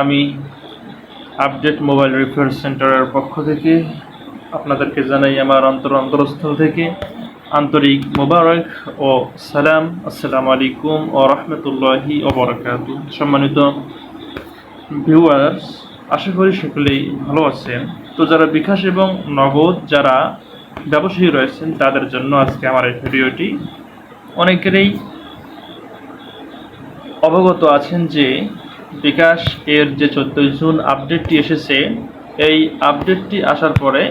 আমি update mobile repair সেন্টারের পক্ষ থেকে আপনাদেরকে জানাই আমার অন্তর অন্তরস্থল থেকে আন্তরিক মোবারক ও সালাম। আসসালামু আলাইকুম ও রহমতুল্লাহি ও বরকাত সম্মানিত ভিউয়ার্স আশা করি সকলেই ভালো আছেন। তো যারা বিকাশ এবং নগদ যারা ব্যবসায়ী রয়েছেন, তাদের জন্য আজকে আমার এই ভিডিওটি অনেকেরই অবগত আছেন যে বিকাশ এর যে চোদ্দোই জুন আপডেটটি এসেছে, এই আপডেটটি আসার পরে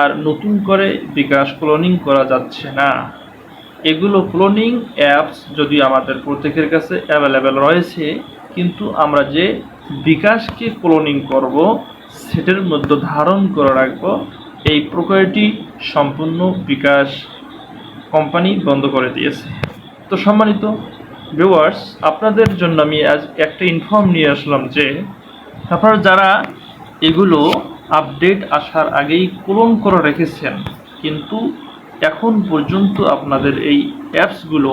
আর নতুন করে বিকাশ ক্লোনিং করা যাচ্ছে না। এগুলো ক্লোনিং অ্যাপস যদি আমাদের প্রত্যেকের কাছে অ্যাভেলেবেল রয়েছে, কিন্তু আমরা যে বিকাশকে ক্লোনিং করব, সেটার মধ্যে ধারণ করে রাখব, এই প্রক্রিয়াটি সম্পূর্ণ বিকাশ কোম্পানি বন্ধ করে দিয়েছে। তো সম্মানিত ভিউয়ার্স আপনাদের জন্য আমি আজ একটা ইনফর্ম নিয়ে আসলাম যে, আপনারা যারা এগুলো আপডেট আসার আগেই ক্লোন করে রেখেছেন, কিন্তু এখন পর্যন্ত আপনাদের এই অ্যাপসগুলো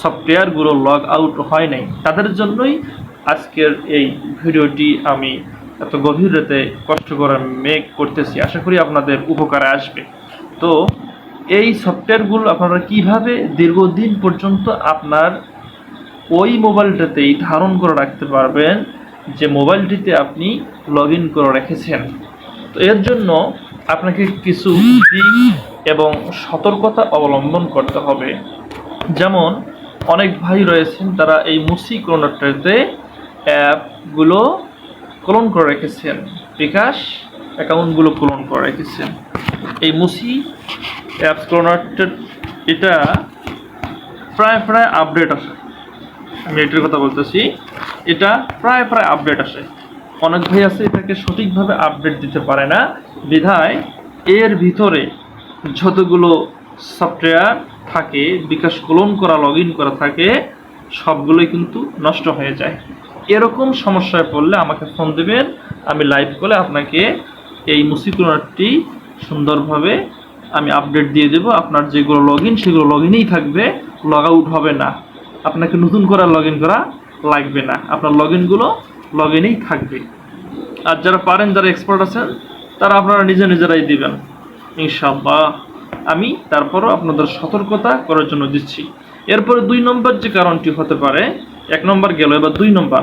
সফটওয়্যারগুলো লগ আউট হয় নাই, তাদের জন্যই আজকের এই ভিডিওটি আমি এত গভীর রাতে কষ্ট করে মেক করতেছি। আশা করি আপনাদের উপকারে আসবে। তো এই সফটওয়্যারগুলো আপনারা কীভাবে দীর্ঘদিন পর্যন্ত আপনার ওই মোবাইলটাতেই ধারণ করে রাখতে পারবেন যে মোবাইলটিতে আপনি লগ ইন করে রেখেছেন। তো এর জন্য আপনাকে কিছু দিক এবং সতর্কতা অবলম্বন করতে হবে। যেমন, অনেক ভাই রয়েছেন, তারা এই মুসি ক্লোনারটাতে অ্যাপগুলো ক্লোন করে রেখেছেন। বিকাশ অ্যাকাউন্টগুলো ক্লোন করে রেখেছেন। এই মুসি অ্যাপস ক্লোনারটা এটা প্রায় প্রায় আপডেট আসে আমি এটার কথা বলতেছি, এটা প্রায় প্রায় আপডেট আসে। অনেক ভাই আছে এটাকে সঠিকভাবে আপডেট দিতে পারে না। বিধায় এর ভিতরে যতগুলো সফটওয়্যার থাকে, বিকাশ ক্লোন করা লগ করা থাকে, সবগুলোই কিন্তু নষ্ট হয়ে যায়। এরকম সমস্যায় পড়লে আমাকে ফোন দেবেন, আমি লাইভ কলে আপনাকে এই মুসিকুলারটি সুন্দরভাবে আমি আপডেট দিয়ে দেবো। আপনার যেগুলো লগ সেগুলো লগ থাকবে লগ আউট হবে না। আপনাকে নতুন করে লগ ইন করা লাগবে না। আপনার লগ ইনগুলো লগ ইনেই থাকবে। আর যারা পারেন, যারা এক্সপার্ট আছেন, তারা আপনারা নিজে নিজেরাই দিবেন। ইনশাল্লাহ আমি তারপরও আপনাদের সতর্কতা করার জন্য দিচ্ছি। এরপরে দুই নম্বর যে কারণটি হতে পারে, এক নম্বর গেল, এবার দুই নম্বর।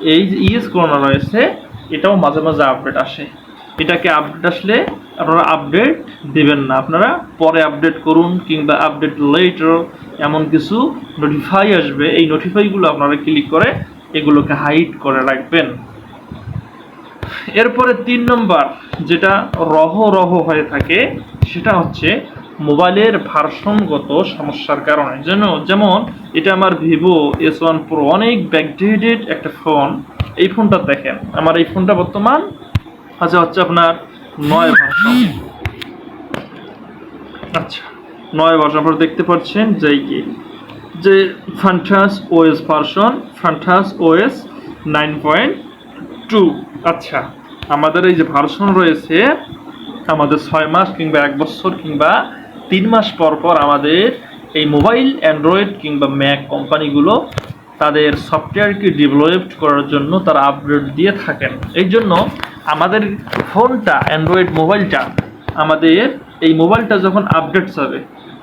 এই যে ইএস করোনা রয়েছে, এটাও মাঝে মাঝে আপডেট আসে। এটাকে আপডেট আসলে আপনারা আপডেট দেবেন না। আপনারা পরে আপডেট করুন কিংবা আপডেট লেটার এমন কিছু নোটিফাই আসবে। এই নোটিফাইগুলো আপনারা ক্লিক করে এগুলোকে হাইড করে রাখবেন। এরপরে তিন নম্বর যেটা রহ রহ হয়ে থাকে, সেটা হচ্ছে মোবাইলের ভারসাম্যগত সমস্যার কারণে। যেন, যেমন এটা আমার ভিভো এস ওয়ান প্রো অনেক ব্যাকডেটেড একটা ফোন এই ফোনটা দেখেন। আমার এই ফোনটা বর্তমান আচ্ছা হচ্ছে আপনার নয় ভার্সন আচ্ছা নয় ভার্সন আপনারা দেখতে পাচ্ছেন যে কি? যে Funtouch OS version Funtouch OS nine point two আচ্ছা আমাদের এই যে ভার্সন রয়েছে, আমাদের ছয় মাস কিংবা এক বছর কিংবা তিন মাস পর পর আমাদের এই মোবাইল অ্যান্ড্রয়েড কিংবা ম্যাক কোম্পানিগুলো তাদের সফটওয়্যারকে ডেভেলপ করার জন্য তারা আপডেট দিয়ে থাকেন। এই জন্য আমাদের ফোনটা অ্যান্ড্রয়েড মোবাইলটা আমাদের এই মোবাইলটা যখন আপডেট যাবে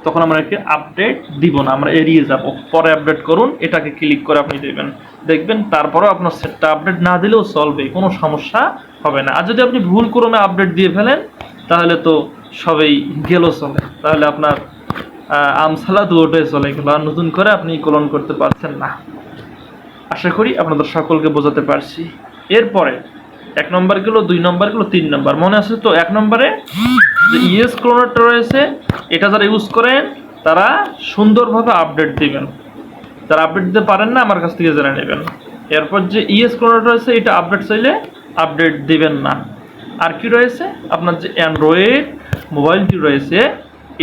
তখন আমরা আপডেট দিব না, আমরা এড়িয়ে যাব। পরে আপডেট করুন, এটাকে ক্লিক করে আপনি দেবেন দেখবেন তারপরেও আপনার সেটটা আপডেট না দিলেও চলবে কোনো সমস্যা হবে না। আর যদি আপনি ভুল ক্রমে আপডেট দিয়ে ফেলেন, তাহলে তো সবেই গেল চলে। তাহলে আপনার আমসালা দুটোই চলে গেল আর নতুন করে আপনি কলন করতে পারছেন না। আশা করি আপনাদের সকলকে বোঝাতে পারছি। এরপরে এক নম্বর গেলো দুই নম্বর গেলো তিন নম্বর। মনে আছে তো? এক নম্বরে যে ইএস ক্লোনারটা রয়েছে, এটা যারা ইউজ করেন, তারা সুন্দরভাবে আপডেট দিবেন। যারা আপডেট দিতে পারেন না, আমার কাছ থেকে জেনে নেবেন। এরপর যে ইএস ক্লোনারটা রয়েছে, এটা আপডেট চাইলে আপডেট দিবেন না। আর কি রয়েছে? আপনার যে অ্যান্ড্রয়েড মোবাইলটি রয়েছে,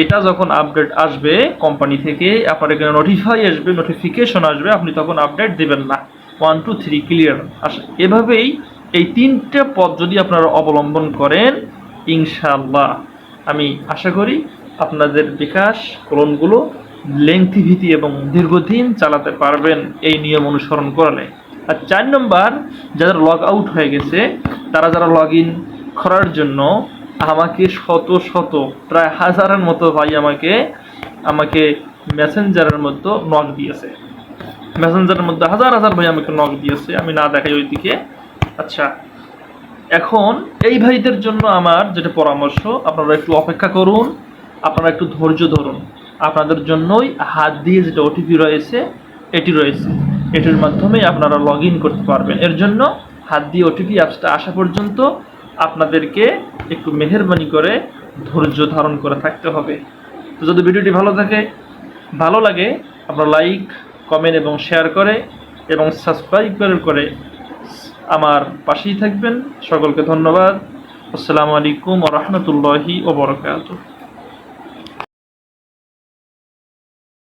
এটা যখন আপডেট আসবে কোম্পানি থেকে আপনার এখানে নোটিফাই আসবে নোটিফিকেশন আসবে, আপনি তখন আপডেট দেবেন না। One two three clear as এভাবেই এই তিনটে পথ যদি আপনারা অবলম্বন করেন, ইনশাআল্লাহ, আমি আশা করি আপনাদের বিকাশ ক্লোনগুলো লেংথি ভীতি এবং দীর্ঘদিন চালাতে পারবেন এই নিয়ম অনুসরণ করলে। আর চার নম্বর, যারা লগ আউট হয়ে গেছে, তারা যারা লগ ইন করার জন্য আমাকে শত শত, প্রায় হাজারের মতো ভাই আমাকে আমাকে মেসেঞ্জারের মতো নক দিয়েছে। মেসেঞ্জারের মধ্যে হাজার হাজার ভাই আমাকে নক দিয়েছে, আমি না দেখাই ওইদিকে। আচ্ছা এখন এই ভাইদের জন্য আমার যেটা পরামর্শ, আপনারা একটু অপেক্ষা করুন, আপনারা একটু ধৈর্য ধরুন। আপনাদের জন্যই হাত দিয়ে যেটা ওটিপি রয়েছে, এটি রয়েছে। এটির মাধ্যমে আপনারা লগ করতে পারবেন। এর জন্য হাত দিয়ে ওটিপি অ্যাপসটা আসা পর্যন্ত আপনাদেরকে একটু মেহেরবানি করে ধৈর্য ধারণ করে থাকতে হবে। তো যদি ভিডিওটি ভালো থাকে, ভালো লাগে, আপনারা লাইক কমেন্ট এবং শেয়ার করে এবং সাবস্ক্রাইব করে করে আমার পাশেই থাকবেন। সকলকে ধন্যবাদ। আসসালামু আলাইকুম রহমতুল্লাহি ওবরকাত